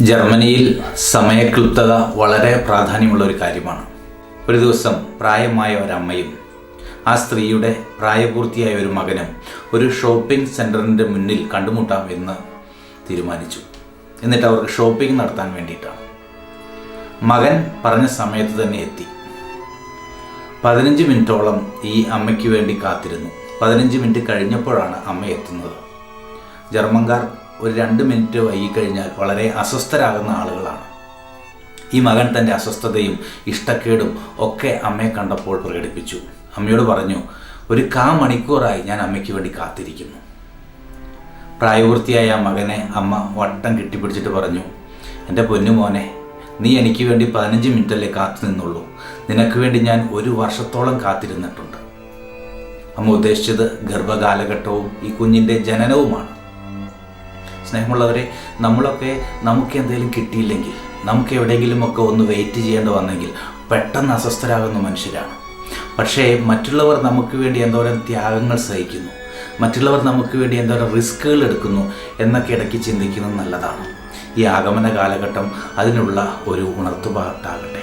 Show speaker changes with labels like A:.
A: ജർമ്മനിയിൽ സമയക്ലുപ്തത വളരെ പ്രാധാന്യമുള്ള ഒരു കാര്യമാണ്. ഒരു ദിവസം പ്രായമായ ഒരമ്മയും ആ സ്ത്രീയുടെ പ്രായപൂർത്തിയായ ഒരു മകനും ഒരു ഷോപ്പിംഗ് സെന്ററിന്റെ മുന്നിൽ കണ്ടുമുട്ടാം എന്ന് തീരുമാനിച്ചു. എന്നിട്ട് അവർക്ക് ഷോപ്പിംഗ് നടത്താൻ വേണ്ടിയിട്ടാണ്. മകൻ പറഞ്ഞ സമയത്ത് തന്നെ എത്തി. പതിനഞ്ച് മിനിറ്റോളം ഈ അമ്മയ്ക്ക് വേണ്ടി കാത്തിരുന്നു. പതിനഞ്ച് മിനിറ്റ് കഴിഞ്ഞപ്പോഴാണ് അമ്മ എത്തുന്നത്. ജർമ്മൻകാർ ഒരു രണ്ട് മിനിറ്റ് വൈകിക്കഴിഞ്ഞാൽ വളരെ അസ്വസ്ഥരാകുന്ന ആളുകളാണ്. ഈ മകൻ തന്റെ അസ്വസ്ഥതയും ഇഷ്ടക്കേടും ഒക്കെ അമ്മയെ കണ്ടപ്പോൾ പ്രകടിപ്പിച്ചു. അമ്മയോട് പറഞ്ഞു ഒരു കാ മണിക്കൂറായി ഞാൻ അമ്മയ്ക്ക് വേണ്ടി കാത്തിരിക്കുന്നു. പ്രായപൂർത്തിയായ മകനെ അമ്മ വട്ടം കെട്ടിപ്പിടിച്ചിട്ട് പറഞ്ഞു എന്റെ പൊന്നു മോനെ നീ എനിക്ക് വേണ്ടി പതിനഞ്ച് മിനിറ്റല്ലേ കാത്തു നിന്നുള്ളൂ. നിനക്ക് വേണ്ടി ഞാൻ ഒരു വർഷത്തോളം കാത്തിരുന്നിട്ടുണ്ട്. അമ്മ ഉദ്ദേശിച്ചത് ഗർഭകാലഘട്ടവും ഈ കുഞ്ഞിന്റെ ജനനവുമാണ്. സ്നേഹമുള്ളവരെ നമ്മളൊക്കെ നമുക്ക് എന്തെങ്കിലും കിട്ടിയില്ലെങ്കിൽ നമുക്ക് എവിടെയെങ്കിലുമൊക്കെ ഒന്ന് വെയിറ്റ് ചെയ്യേണ്ടി വന്നെങ്കിൽ പെട്ടെന്ന് അസ്വസ്ഥരാകുന്ന മനുഷ്യരാണ്. പക്ഷേ മറ്റുള്ളവർ നമുക്ക് വേണ്ടി എന്തോരം ത്യാഗങ്ങൾ സഹിക്കുന്നു മറ്റുള്ളവർ നമുക്ക് വേണ്ടി എന്തോരം റിസ്കുകൾ എടുക്കുന്നു എന്നൊക്കെ ഇടയ്ക്ക് ചിന്തിക്കുന്നത് നല്ലതാണ്. ഈ ആഗമന കാലഘട്ടം അതിനുള്ള ഒരു ഉണർത്തുപാട്ടാകട്ടെ